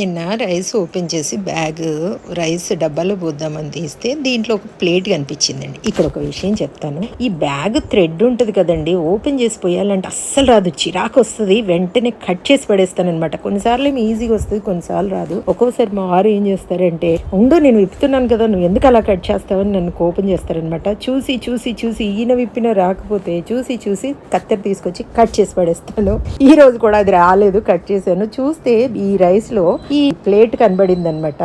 నిన్న rice open చేసి bag rice డబ్బాలో పోద్దామని తీస్తే దీంట్లో ఒక ప్లేట్ కనిపించిందండి. ఇక్కడ ఒక విషయం చెప్తాను. ఈ బ్యాగ్ థ్రెడ్ ఉంటుంది కదండి ఓపెన్ చేసి పోయాలంటే అస్సలు రాదు. చిరాకు వస్తుంది. వెంటనే కట్ చేసి పడేస్తాను అనమాట కొన్నిసార్లు ఏమి ఈజీగా వస్తుంది కొన్నిసార్లు రాదు. ఒక్కోసారి మా వారు ఏం చేస్తారంటే ఉండు నేను విప్పుతున్నాను కదా నువ్వు ఎందుకు అలా కట్ చేస్తావని నన్ను ఓపెన్ చేస్తారనమాట చూసి చూసి చూసి ఈయన విప్పిన రాకపోతే చూసి చూసి కత్తెర తీసుకొచ్చి కట్ చేసి పడేస్తాను. ఈ రోజు కూడా అది రాలేదు కట్ చేశాను. చూస్తే ఈ రైస్లో ఈ ప్లేట్ కనబడింది అనమాట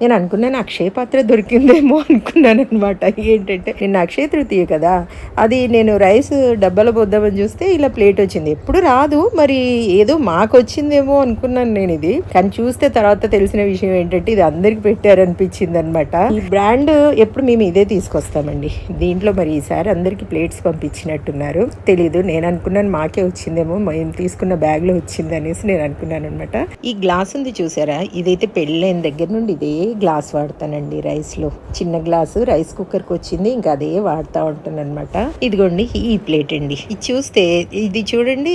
నేను అనుకున్నాను అక్షయ పాత్ర దొరికిందేమో అనుకున్నాను అనమాట ఏంటంటే నిన్న అక్షయ తృతీయ కదా అది నేను రైస్ డబ్బాలో పోద్దామని చూస్తే ఇలా ప్లేట్ వచ్చింది. ఎప్పుడు రాదు మరి ఏదో మాకు వచ్చిందేమో అనుకున్నాను నేను ఇది. కానీ చూస్తే తర్వాత తెలిసిన విషయం ఏంటంటే ఇది అందరికి పెట్టారనిపించింది అనమాట ఈ బ్రాండ్ ఎప్పుడు మేము ఇదే తీసుకొస్తామండి. దీంట్లో మరి ఈసారి అందరికి ప్లేట్స్ పంపించినట్టున్నారు. తెలీదు నేను అనుకున్నాను మాకే వచ్చిందేమో మేము తీసుకున్న బ్యాగ్లో వచ్చింది అనేసి నేను అనుకున్నాను అనమాట ఈ గ్లాస్ ఉంది చూసారు ఇదైతే పెళ్ళైన దగ్గర నుండి ఇదే గ్లాస్ వాడతానండి రైస్లో. చిన్న గ్లాసు రైస్ కుక్కర్కి వచ్చింది ఇంకా అదే వాడుతూ ఉంటాను అనమాట ఇదిగోండి ఈ ప్లేట్ అండి. ఇది చూస్తే ఇది చూడండి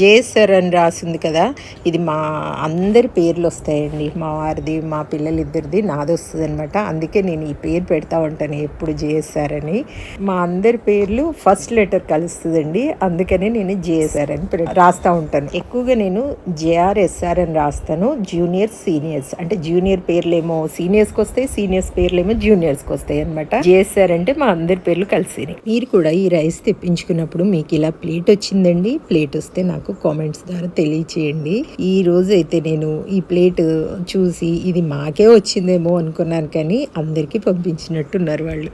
జేఎస్ఆర్ అని రాసింది కదా ఇది మా అందరి పేర్లు వస్తాయండి. మా వారిది మా పిల్లలిద్దరిది నాది వస్తుంది అనమాట అందుకే నేను ఈ పేరు పెడతా ఉంటాను ఎప్పుడు జేఎస్ఆర్ అని. మా అందరి పేర్లు ఫస్ట్ లెటర్ కలుస్తుందండి అందుకనే నేను జేఎస్ఆర్ అని రాస్తా ఉంటాను. ఎక్కువగా నేను జేఆర్ఎస్ఆర్ అని రాస్తాను జూనియర్స్ సీనియర్స్ అంటే జూనియర్ పేర్లేమో సీనియర్స్కి వస్తాయి సీనియర్స్ పేర్లేమో జూనియర్స్కి వస్తాయి అనమాట జేఎస్ఆర్ అంటే మా అందరి పేర్లు కలిసి మీరు కూడా ఈ రైస్ తెప్పించుకున్నప్పుడు మీకు ఇలా ప్లేట్ వచ్చిందండి? ప్లేట్ వస్తే నాకు కామెంట్స్ ద్వారా తెలియచేయండి. ఈ రోజు అయితే నేను ఈ ప్లేట్ చూసి ఇది మాకే వచ్చిందేమో అనుకున్నాను కానీ అందరికీ పంపించినట్టున్నారు వాళ్ళు.